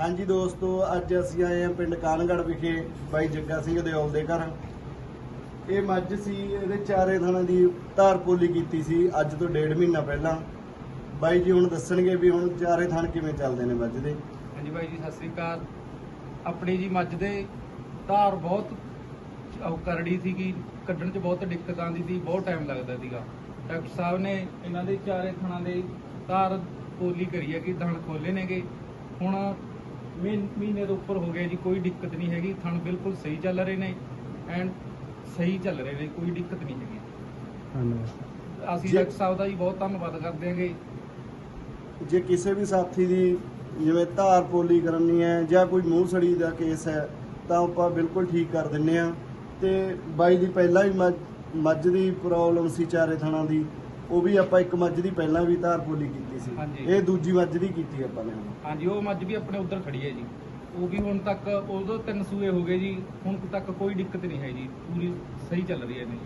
ਹਾਂਜੀ ਦੋਸਤੋ, ਅੱਜ ਅਸੀਂ ਆਏ ਹਾਂ ਪਿੰਡ ਕਾਨਗੜ ਵਿਖੇ, ਬਾਈ ਜੱਗਾ ਸਿੰਘ ਦਿਓਲ ਦੇ ਘਰ। ਇਹ ਮੱਝ ਸੀ, ਇਹਦੇ ਚਾਰੇ ਥਾਣਾ ਦੀ ਧਾਰ ਪੋਲੀ ਕੀਤੀ ਸੀ, ਅੱਜ ਤੋਂ ਡੇਢ ਮਹੀਨਾ ਪਹਿਲਾਂ। ਬਾਈ ਜੀ ਹੁਣ ਦੱਸਣਗੇ ਵੀ ਹੁਣ ਚਾਰੇ ਥਣ ਕਿਵੇਂ ਚੱਲਦੇ ਨੇ ਮੱਝ ਦੇ। ਹਾਂਜੀ ਬਾਈ ਜੀ, ਸਤਿ ਸ੍ਰੀ ਅਕਾਲ। ਆਪਣੀ ਜੀ ਮੱਝ ਦੇ ਧਾਰ ਬਹੁਤ ਉਹ ਕਰੜੀ ਸੀਗੀ, ਕੱਢਣ 'ਚ ਬਹੁਤ ਦਿੱਕਤ ਆਉਂਦੀ ਸੀ, ਬਹੁਤ ਟਾਈਮ ਲੱਗਦਾ ਸੀਗਾ। ਡਾਕਟਰ ਸਾਹਿਬ ਨੇ ਇਹਨਾਂ ਦੇ ਚਾਰੇ ਥਾਣਾ ਦੇ ਧਾਰ ਪੋਲੀ ਕਰੀ ਹੈ ਕਿ ਥਣ ਖੋਲੇ ਨੇਗੇ। ਹੁਣ ਮਹੀਨ- ਤੋਂ ਉੱਪਰ ਹੋ ਗਏ ਜੀ ਕੋਈ ਦਿੱਕਤ ਨਹੀਂ ਹੈਗੀ। ਥਣ ਬਿਲਕੁਲ ਸਹੀ ਚੱਲ ਰਹੇ ਨੇ ਐਂਡ ਸਹੀ ਚੱਲ ਰਹੇ ਨੇ ਕੋਈ ਦਿੱਕਤ ਨਹੀਂ ਹੈਗੀ। ਅਸੀਂ ਜੀ- ਡਾਕਟਰ ਸਾਹਿਬ ਦਾ ਜੀ ਬਹੁਤ ਧੰਨਵਾਦ ਕਰਦੇ ਹਾਂਗੇ ਜੇ। ਕਿਸੇ ਵੀ ਸਾਥੀ ਦੀ ਜਿਵੇਂ ਧਾਰ ਪੋਲੀ ਕਰਨੀ ਹੈ ਜਾਂ ਕੋਈ ਮੂੰਹ ਸੜੀ ਦਾ ਕੇਸ ਹੈ ਤਾਂ ਆਪਾਂ ਬਿਲਕੁਲ ਠੀਕ ਕਰ ਦਿੰਨੇ ਆ ਤੇ ਬਾਈ ਦੀ ਪਹਿਲਾਂ ਹੀ ਮੱਝ ਦੀ ਪ੍ਰੋਬਲਮ ਸੀ ਚਾਰੇ ਥਣਾ ਦੀ। ਉਹ ਵੀ ਆਪਾਂ ਇੱਕ ਮੱਝ ਦੀ ਪਹਿਲਾਂ ਵੀ ਧਾਰ ਪੋਲੀ ਕੀਤੀ ਸੀ। ਹਾਂਜੀ। ਇਹ ਦੂਜੀ ਮੱਝ ਦੀ ਕੀਤੀ ਆਪਾਂ ਨੇ ਹੁਣ। ਹਾਂਜੀ ਉਹ ਮੱਝ ਵੀ ਆਪਣੇ ਉੱਧਰ ਖੜੀ ਹੈ ਜੀ। ਉਹ ਵੀ ਹੁਣ ਤੱਕ ਉਦੋਂ ਤਿੰਨ ਸੂਏ ਹੋ ਗਏ ਜੀ ਹੁਣ ਤੱਕ ਕੋਈ ਦਿੱਕਤ ਨਹੀਂ ਹੈ ਜੀ। ਪੂਰੀ ਸਹੀ ਚੱਲ ਰਹੀ ਹੈ ਜੀ।